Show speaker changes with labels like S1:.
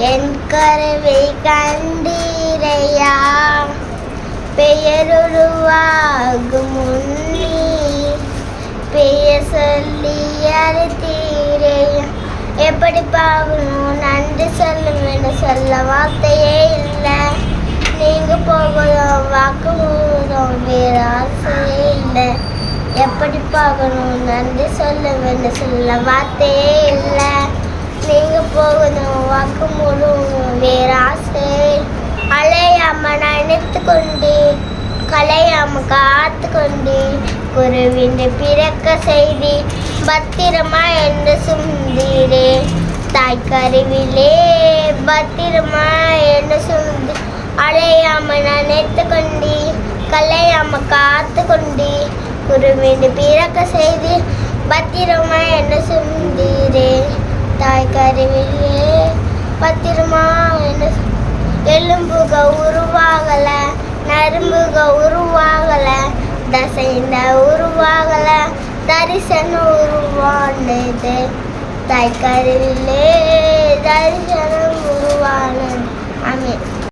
S1: கருவை கண்டீரையா? பெயருருவாகும் முன்னி பெயர் சொல்லி அறுத்தீரையா எப்படி பார்க்கணும் நன்றி சொல்லுவேன்னு சொல்ல வார்த்தையே இல்லை. நீங்க போகணும் வாக்கு போகணும் வேறு ஆசையே இல்லை. எப்படி பார்க்கணும் நன்றி சொல்லுவேன்னு சொல்ல வார்த்தையே இல்லை. நீங்க போகணும் வாக்கு முழுவதும் வேற ஆசை அலையாம நினைத்து கலையாம காத்து குருவின் பிறக்க செய்தி பத்திரமா என்று சுந்தீரே தாய் கருவிலே பத்திரமா என்று சுந்தி அலையாம நினைத்து கொண்டு கலையாம காத்து கொண்டி குருவின் பிறக்க செய்தி பத்திரமா என்று சுந்தீரே தாய் கருவிலே பத்திரமா என்று எலும்புக உருவாகல கரும்புக உருவாகல தசைந்த உருவாகல தரிசனம் உருவானது. தாய் கருவிலே தரிசனம்